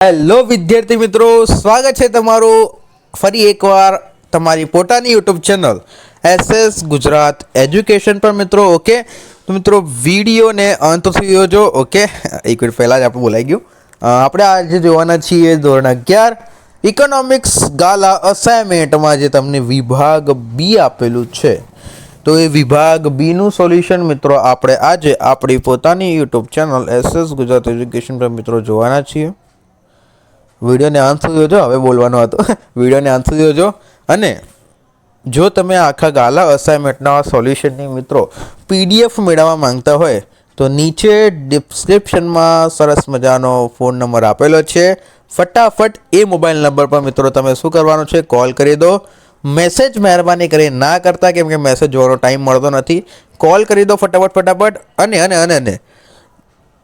Hello વિદ્યાર્થી મિત્રો, સ્વાગત છે તમારું ફરી એકવાર તમારી પોતાની YouTube channel SS Gujarat education પર. મિત્રો, ઓકે? તો મિત્રો, વિડીયોને અંત સુધી જોજો, ઓકે? એક મિનિટ પહેલાં જ આપણે બોલાઈ ગયું. આપણે આજે જોવાના છીએ ધોરણ અગિયાર ઇકોનોમિક્સ ગાલા અસાઇનમેન્ટમાં જે તમને વિભાગ બી આપેલું છે. તો એ વિભાગ બીનું સોલ્યુશન મિત્રો, આપણે આજે આપણી પોતાની YouTube channel SS Gujarat education પર મિત્રો જોવાના છીએ. વિડીયોને અંત જોજો, હવે બોલવાનો હતો. વિડીયોને અંત જોજો. અને જો તમે આખા ગાલા અસાઇનમેન્ટના સોલ્યુશનની મિત્રો પીડીએફ મેળવવા માંગતા હોય, તો નીચે ડિસ્ક્રિપ્શનમાં સરસ મજાનો ફોન નંબર આપેલો છે. ફટાફટ એ મોબાઈલ નંબર પર મિત્રો તમે શું કરવાનું છે કોલ કરી દો. મેસેજ મહેરબાની કરી ના કરતા કેમ કે મેસેજ જોવાનો ટાઈમ મળતો નથી. કોલ કરી દો ફટાફટ ફટાફટ. અને અને અને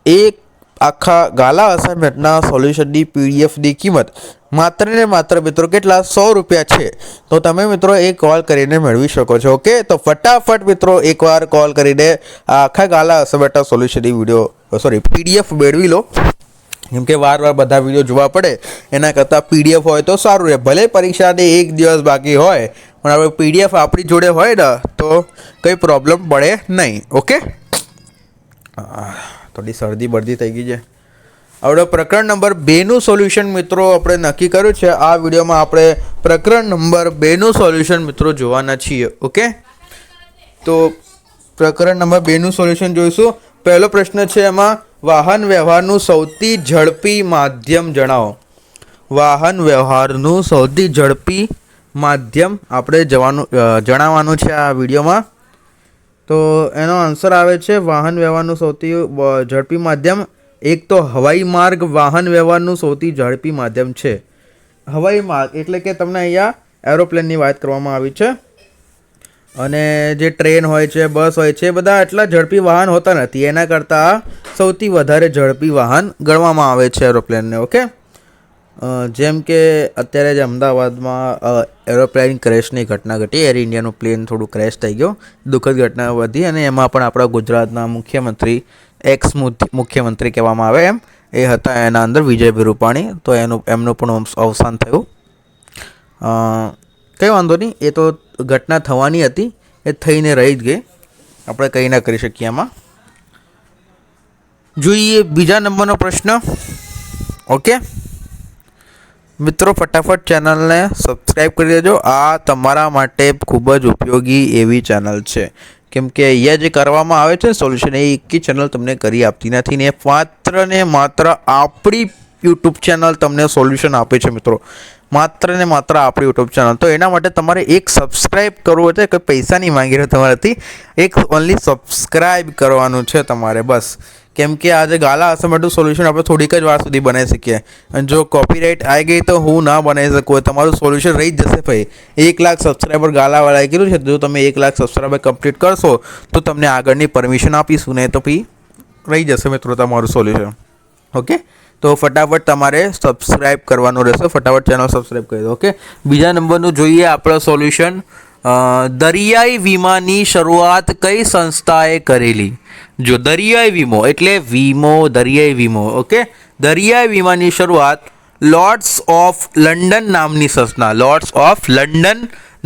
એક આખા ગાલા અસાઇનમેન્ટના સોલ્યુશનની પીડીએફની કિંમત માત્ર ને માત્ર મિત્રો કેટલા? સો રૂપિયા છે. તો તમે મિત્રો એ કોલ કરીને મેળવી શકો છો, ઓકે? તો ફટાફટ મિત્રો એકવાર કોલ કરીને આ આખા ગાલા અસાઇનમેન્ટના સોલ્યુશનની વીડિયો સોરી પીડીએફ મેળવી લો. કેમ કે વાર વાર બધા વીડિયો જોવા પડે, એના કરતાં પીડીએફ હોય તો સારું રહે. ભલે પરીક્ષાને એક દિવસ બાકી હોય, પણ હવે પીડીએફ આપણી જોડે હોય ને, તો કંઈ પ્રોબ્લેમ પડે નહીં, ઓકે? થોડી શરદી બરદી થઈ ગઈ છે. આપણે પ્રકરણ નંબર બેનું સોલ્યુશન મિત્રો આપણે નક્કી કર્યું છે. આ વિડીયોમાં આપણે પ્રકરણ નંબર બેનું સોલ્યુશન મિત્રો જોવાના છીએ, ઓકે? તો પ્રકરણ નંબર બેનું સોલ્યુશન જોઈશું. પહેલો પ્રશ્ન છે એમાં, વાહન વ્યવહારનું સૌથી ઝડપી માધ્યમ જણાવો. વાહન વ્યવહારનું સૌથી ઝડપી માધ્યમ આપણે જવાનું જણાવવાનું છે આ વિડીયોમાં. તો એનો આન્સર આવે છે, વાહન વ્યવહારનું સૌથી ઝડપી માધ્યમ. એક તો હવાઈ માર્ગ, વાહન વ્યવહારનું સૌથી ઝડપી માધ્યમ છે. હવાઈ માર્ગ, એટલે કે તમને અહીંયા એરોપ્લેનની વાત કરવામાં આવી છે. અને જે ટ્રેન હોય છે બસ હોય છે બધા એટલા ઝડપી વાહન હોતા નથી. એના કરતાં સૌથી વધારે ઝડપી વાહન ગણવામાં આવે છે એરોપ્લેનને ઓકે જેમ કે અત્યારે જ અમદાવાદમાં એરોપ્લેન ક્રેશની ઘટના ઘટી. એર ઇન્ડિયાનું પ્લેન થોડું ક્રેશ થઈ ગયું. દુઃખદ ઘટના વધી અને એમાં પણ આપણા ગુજરાતના મુખ્યમંત્રી એક્સ મુખ્યમંત્રી કહેવામાં આવે એમ, એ હતા એના અંદર વિજયભાઈ રૂપાણી તો એનું, એમનું પણ અવસાન થયું. કંઈ વાંધો નહીં. એ તો ઘટના થવાની હતી. એ થઈને રહી જ ગઈ. આપણે કંઈ ના કરી શકીએ એમાં જોઈએ બીજા નંબરનો પ્રશ્ન. ઓકે? મિત્રો, ફટાફટ ચેનલને સબસ્ક્રાઈબ કરી દેજો. આ તમારા માટે ખૂબ જ ઉપયોગી એવી ચેનલ છે. કેમ કે અહીંયા જે કરવામાં આવે છે સોલ્યુશન એ એક ચેનલ તમને કરી આપતી નથી ને માત્ર ને માત્ર આપણી યુટ્યુબ ચેનલ તમને સોલ્યુશન આપે છે મિત્રો. માત્ર ને માત્ર આપણી યુટ્યુબ ચેનલ તો એના માટે તમારે એક સબસ્ક્રાઈબ કરવું છે કે પૈસા નહીં માંગી રહ્યો તમારાથી. એક ઓનલી સબસ્ક્રાઈબ કરવાનું છે તમારે, બસ. કેમ કે આજે ગાલા અસમેટું સોલ્યુશન આપણે થોડીક જ વાર સુધી બનાવી શકીએ. અને જો કોપીરાઇટ આવી ગઈ તો હું ના બનાવી શકું. તમારું સોલ્યુશન રહી જ જશે ભાઈ. એક લાખ સબસ્ક્રાઈબર ગાલાવાળાએ કીધું છે, જો તમે એક લાખ સબસ્ક્રાઈબર કમ્પ્લીટ કરશો, તો તમને આગળની પરમિશન આપીશું. ને તો પછી રહી જશે મિત્રો તમારું સોલ્યુશન ઓકે તો ફટાફટ તમારે સબસ્ક્રાઇબ કરવાનું રહેશે. ફટાફટ ચેનલ સબસ્ક્રાઇબ કરી દો ઓકે બીજા નંબરનું જોઈએ આપણો સોલ્યુશન દરિયાઈ વીમાની શરૂઆત કઈ સંસ્થાએ કરેલી? જો દરિયાઈ વીમો, એટલે વીમો, દરિયાઈ વીમો ઓકે દરિયાઈ વીમાની શરૂઆત લોર્ડ્સ ઓફ લંડન નામની સંસ્થા લોર્ડ્સ ઓફ લંડન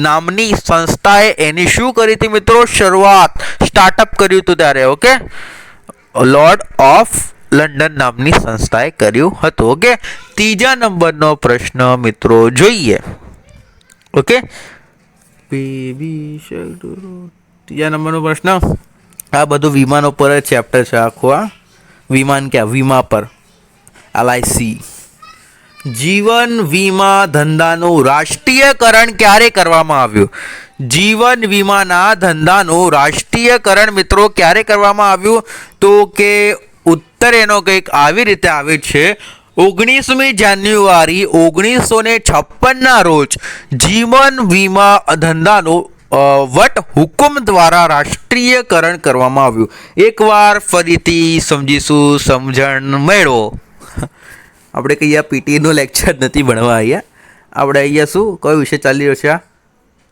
નામની સંસ્થાએ એની શું કરી હતી મિત્રો? શરૂઆત સ્ટાર્ટઅપ કર્યું હતું ત્યારે ઓકે લોર્ડ ઓફ લંડન નામની સંસ્થાએ કર્યું હતું ઓકે ત્રીજા નંબરનો પ્રશ્ન મિત્રો જોઈએ. ઓકે ત્રીજા નંબરનો પ્રશ્ન. આ બધું વિમાન ઉપર જ ચેપ્ટર છે આખું આ વિમાન ક્યાં? વીમા પર. એલઆઈસી જીવન વીમા ધંધાનું રાષ્ટ્રીયકરણ ક્યારે કરવામાં આવ્યું? જીવન વીમાના ધંધાનું રાષ્ટ્રીયકરણ મિત્રો ક્યારે કરવામાં આવ્યું? તો કે ઉત્તર એનો કંઈક આવી રીતે આવે છે. ઓગણીસમી જાન્યુઆરી ઓગણીસો ને છપ્પનના રોજ જીવન વીમા ધંધાનું વટ હુકુમ દ્વારા રાષ્ટ્રીયકરણ કરવામાં આવ્યું. એકવાર ફરીથી સમજીશું, સમજણ મેળવો. આપણે આ પીટીનું લેક્ચર નથી ભણવા અહીંયા. આપણે અહીંયા શું, કયો વિષય ચાલી રહ્યો છે આ?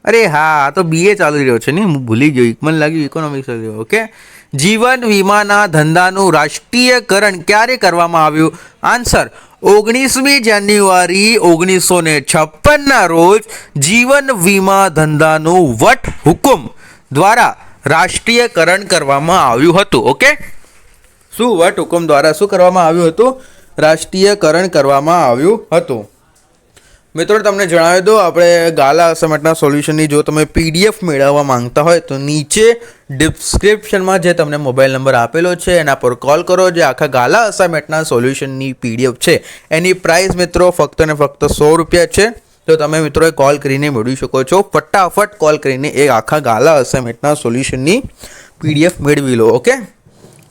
અરે હા તો બીએ ચાલી રહ્યો છે ને હું ભૂલી ગયો મને લાગ્યું ઇકોનોમિક્સ ઓકે જીવન વીમાના ધંધાનું રાષ્ટ્રીયકરણ ક્યારે કરવામાં આવ્યું? આન્સર ઓગણીસમી જાન્યુઆરી ઓગણીસો ને છપ્પનના રોજ જીવન વીમા ધંધાનું વટ હુકુમ દ્વારા રાષ્ટ્રીયકરણ કરવામાં આવ્યું હતું ઓકે શું વટ હુકમ દ્વારા શું કરવામાં આવ્યું હતું? રાષ્ટ્રીયકરણ કરવામાં આવ્યું હતું. મિત્રો તમને જણાવી દો આપણે ગાલા અસાઇનમેન્ટના સોલ્યુશનની જો તમે પીડીએફ મેળવવા માંગતા હોય તો નીચે ડિસ્ક્રિપ્શનમાં જે તમને મોબાઈલ નંબર આપેલો છે એના પર કોલ કરો. જે આખા ગાલા અસાઇમેન્ટના સોલ્યુશનની પીડીએફ છે એની પ્રાઇસ મિત્રો ફક્ત ને ફક્ત સો રૂપિયા છે. તો તમે મિત્રોએ કોલ કરીને મેળવી શકો છો. ફટાફટ કોલ કરીને એ આખા ગાલા અસાઇમેન્ટના સોલ્યુશનની પીડીએફ મેળવી લો ઓકે?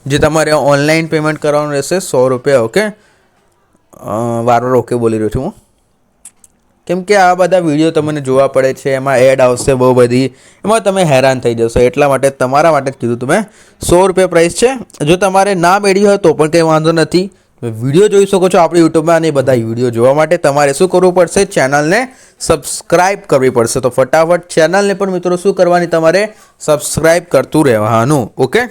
જે તમારે ઓનલાઈન પેમેન્ટ કરવાનું રહેશે સો રૂપિયા ઓકે? અ, વાર વાર ઓકે બોલી રહ્યો છું હું. કેમ કે આ બધા વીડિયો તમને જોવા પડે છે, એમાં એડ આવશે બહુ બધી. એમાં તમે હેરાન થઈ જશો, એટલા માટે તમારા માટે જ કીધું તમે સો રૂપિયા પ્રાઇસ છે. જો તમારે ના મેળવી હોય તો પણ કંઈ વાંધો નથી. વીડિયો જોઈ શકો છો આપણી યુટ્યુબમાં અને બધા વીડિયો જોવા માટે. તમારે શું કરવું પડશે? ચેનલને સબસ્ક્રાઇબ કરવી પડશે. તો ફટાફટ ચેનલને પણ મિત્રો શું કરવાની? તમારે સબસ્ક્રાઇબ કરતું રહેવાનું. ઓકે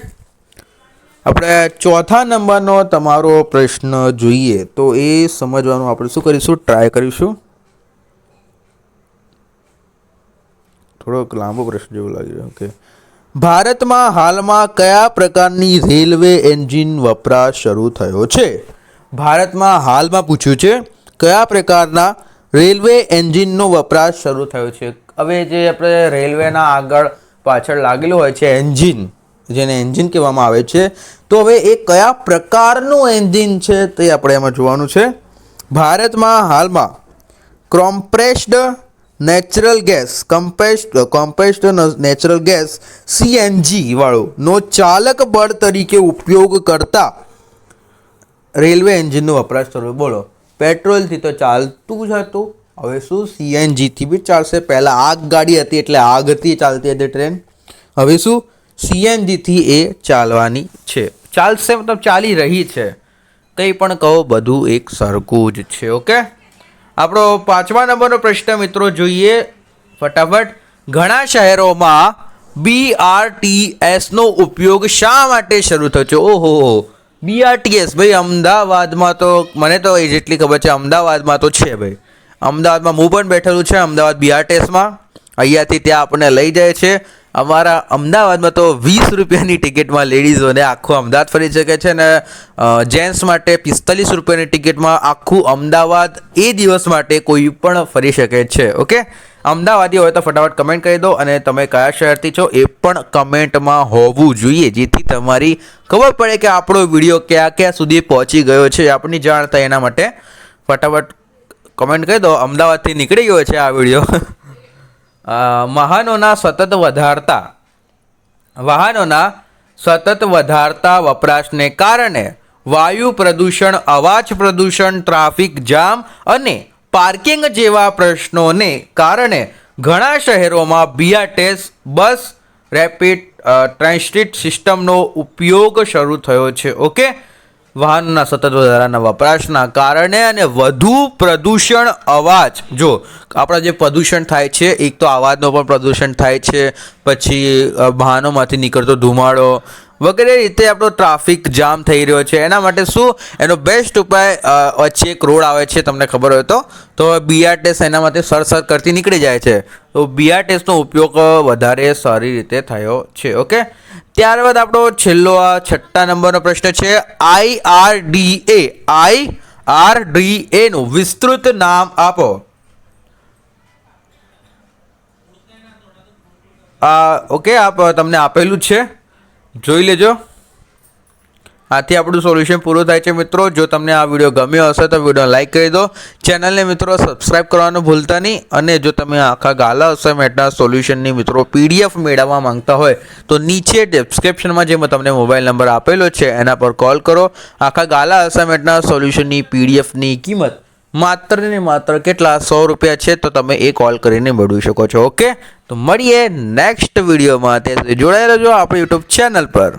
આપણે ચોથા નંબરનો તમારો પ્રશ્ન જોઈએ. તો એ સમજવાનું આપણે શું કરીશું? ટ્રાય કરીશું. થોડોક લાંબો પ્રશ્ન જેવો લાગી રહ્યો ઓકે ભારતમાં હાલમાં કયા પ્રકારની રેલવે એન્જિન વપરાશ શરૂ થયો છે? ભારતમાં હાલમાં પૂછ્યું છે, કયા પ્રકારના રેલવે એન્જિનનો વપરાશ શરૂ થયો છે? હવે જે આપણે રેલવેના આગળ પાછળ લાગેલું હોય છે એન્જિન, જેને એન્જિન કહેવામાં આવે છે, તો હવે એ કયા પ્રકારનું એન્જિન છે તે આપણે એમાં જોવાનું છે. ભારતમાં હાલમાં compressed natural gas compressed compressed natural gas CNG વાળો, નો ચાલક બળ તરીકે ઉપયોગ કરતા રેલવે એન્જિનનો વપરાશ કરવો. બોલો, પેટ્રોલથી તો ચાલતું જ હતું. હવે શું સીએનજીથી બી ચાલશે? પહેલાં આગ ગાડી હતી એટલે આગથી ચાલતી હતી ટ્રેન. હવે શું? સીએનજીથી એ ચાલવાની છે. ચાલશે મતલબ ચાલી રહી છે. કંઈ પણ કહો, બધું એક સરખું જ છે, ઓકે? આપણો પાંચમા નંબરનો પ્રશ્ન મિત્રો જોઈએ. ફટાફટ. ઘણા શહેરોમાં બીઆરટીએસનો ઉપયોગ શા માટે શરૂ થયો છે? ઓહો બીઆરટીએસ ભાઈ, અમદાવાદમાં તો, મને તો એ જેટલી ખબર છે, અમદાવાદમાં તો છે, ભાઈ. અમદાવાદમાં હું પણ બેઠેલું છે, અમદાવાદ બીઆરટીએસમાં અહીંયાથી ત્યાં આપણને લઈ જાય છે. અમારા અમદાવાદમાં તો વીસ રૂપિયાની ટિકિટમાં લેડીઝોને આખું અમદાવાદ ફરી શકે છે અને જેન્ટ્સ માટે પિસ્તાલીસ રૂપિયાની ટિકિટમાં આખું અમદાવાદ એ દિવસ માટે કોઈ પણ ફરી શકે છે, ઓકે? અમદાવાદી હોય તો ફટાફટ કમેન્ટ કરી દો અને તમે કયા શહેરથી છો એ પણ કમેન્ટમાં હોવું જોઈએ, જેથી તમારી ખબર પડે કે આપણો વીડિયો ક્યાં ક્યાં સુધી પહોંચી ગયો છે આપણી જાણ થાય એના માટે. ફટાફટ કમેન્ટ કરી દો, અમદાવાદથી નીકળી ગયો છે આ વીડિયો. વાહનોના સતત વધારતા, વાહનોના સતત વધારતા વપરાશને કારણે વાયુ પ્રદૂષણ, અવાજ પ્રદૂષણ, ટ્રાફિક જામ અને પાર્કિંગ જેવા પ્રશ્નોને કારણે ઘણા શહેરોમાં બીઆરટીએસ બસ, રેપિડ ટ્રાન્સિટ સિસ્ટમનો ઉપયોગ શરૂ થયો છે. ઓકે? વાહનના સતત વધારાના વપરાશના કારણે અને વધુ પ્રદૂષણ અવાજ. જો, આપણા જે પ્રદૂષણ થાય છે, એક તો અવાજનો પણ પ્રદૂષણ થાય છે, પછી વાહનોમાંથી નીકળતો ધુમાડો વગેરે રીતે આપણો ટ્રાફિક જામ થઈ રહ્યો છે. એના માટે શું? એનો બેસ્ટ ઉપાય વચ્ચે એક રોડ આવે છે, તમને ખબર હોય તો. તો બીઆરટીએસ એના માટે સરસર કરતી નીકળી જાય છે. તો બીઆરટીએસનો ઉપયોગ વધારે સારી રીતે થયો છે, ઓકે? ત્યારબાદ આપણો છેલ્લો આ છઠ્ઠા નંબરનો પ્રશ્ન છે. I R D A I R D A વિસ્તૃત નામ આપો. આ, ઓકે, આપ તમને આપેલું છે. જોઈ લેજો. આથી આપણું સોલ્યુશન પૂરું થાય છે મિત્રો. જો તમને આ વીડિયો ગમ્યો હશે તો વીડિયો લાઈક કરી દો. ચેનલને મિત્રો સબસ્ક્રાઇબ કરવાનું ભૂલતા નહીં. અને જો તમે આખા ગાલા અસાઇનમેન્ટના સોલ્યુશનની મિત્રો પીડીએફ મેળવવા માંગતા હોય, તો નીચે ડિસ્ક્રિપ્શનમાં જે મેં તમને મોબાઈલ નંબર આપેલો છે, એના પર કોલ કરો. આખા ગાલા અસાઇનમેન્ટના સોલ્યુશનની પીડીએફની કિંમત માત્ર ને માત્ર કેટલા? સો રૂપિયા છે, તો તમે એ કોલ કરીને મેળવી શકો છો ઓકે તો મળીએ નેક્સ્ટ વિડીયોમાં સુધી જોડાઈ રહેજો આપણી યુટ્યુબ ચેનલ પર.